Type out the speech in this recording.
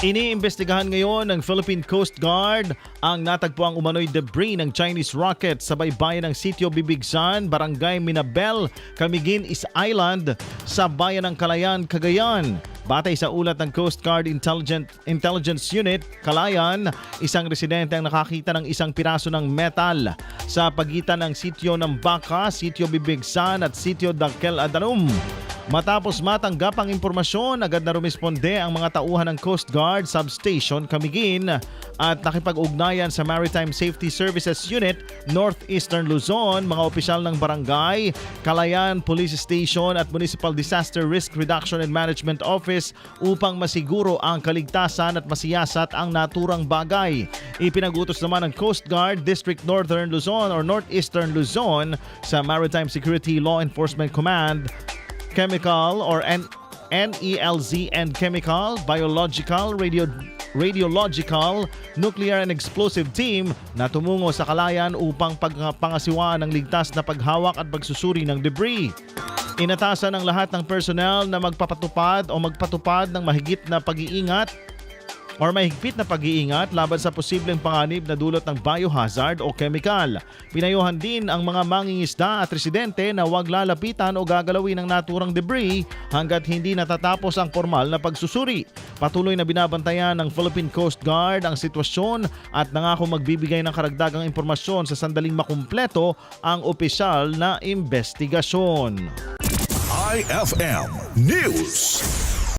Iniimbestigahan ngayon ng Philippine Coast Guard ang natagpuang umano'y debris ng Chinese rocket sa baybayin ng Sitio Bibigsan, Barangay Minabel, Camiguin is Island sa bayan ng Kalayan, Cagayan. Batay sa ulat ng Coast Guard Intelligent, Intelligence Unit, Kalayan, isang residente ang nakakita ng isang piraso ng metal sa pagitan ng sitio ng Baka, Sitio Bibigsan at Sitio Dakel Adanum. Matapos matanggap ang impormasyon, agad na rumisponde ang mga tauhan ng Coast Guard Substation Camiguin at nakipag-ugnayan sa Maritime Safety Services Unit Northeastern Luzon, mga opisyal ng barangay, Kalayan Police Station at Municipal Disaster Risk Reduction and Management Office upang masiguro ang kaligtasan at masiyasat ang naturang bagay. Ipinagutos naman ng Coast Guard District Northern Luzon or Northeastern Luzon sa Maritime Security Law Enforcement Command chemical or N- NELZ and chemical, biological, radio radiological, nuclear and explosive team na tumungo sa Kalayan upang pagpangasiwaan ng ligtas na paghawak at pagsusuri ng debris. Inatasan ng lahat ng personnel na magpapatupad o magpatupad ng mahigit na pag-iingat or mahigpit na pag-iingat laban sa posibleng panganib na dulot ng biohazard o chemical. Pinayuhan din ang mga mangingisda at residente na huwag lalapitan o gagalawin ng naturang debris hanggat hindi natatapos ang formal na pagsusuri. Patuloy na binabantayan ng Philippine Coast Guard ang sitwasyon at nangako magbibigay ng karagdagang impormasyon sa sandaling makumpleto ang opisyal na investigasyon. IFM News.